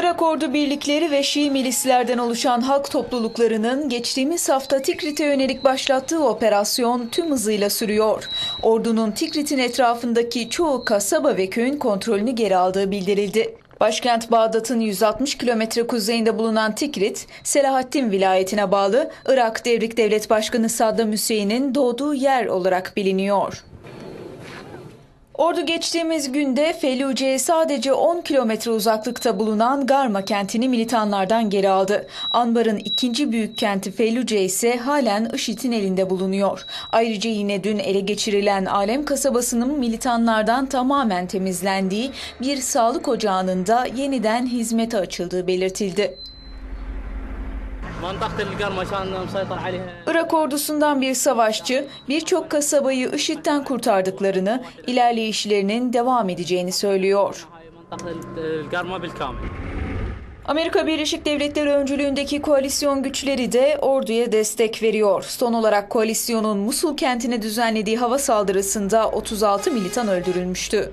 Irak ordu birlikleri ve Şii milislerden oluşan halk topluluklarının geçtiğimiz hafta Tikrit'e yönelik başlattığı operasyon tüm hızıyla sürüyor. Ordunun Tikrit'in etrafındaki çoğu kasaba ve köyün kontrolünü geri aldığı bildirildi. Başkent Bağdat'ın 160 kilometre kuzeyinde bulunan Tikrit, Selahaddin vilayetine bağlı Irak Devrik Devlet Başkanı Saddam Hüseyin'in doğduğu yer olarak biliniyor. Ordu geçtiğimiz günde Felluce'ye sadece 10 kilometre uzaklıkta bulunan Garma kentini militanlardan geri aldı. Anbar'ın ikinci büyük kenti Felluce ise halen IŞİD'in elinde bulunuyor. Ayrıca yine dün ele geçirilen Alem kasabasının militanlardan tamamen temizlendiği bir sağlık ocağının da yeniden hizmete açıldığı belirtildi. Irak ordusundan bir savaşçı birçok kasabayı IŞİD'den kurtardıklarını, ilerleyişlerinin devam edeceğini söylüyor. Amerika Birleşik Devletleri öncülüğündeki koalisyon güçleri de orduya destek veriyor. Son olarak koalisyonun Musul kentine düzenlediği hava saldırısında 36 militan öldürülmüştü.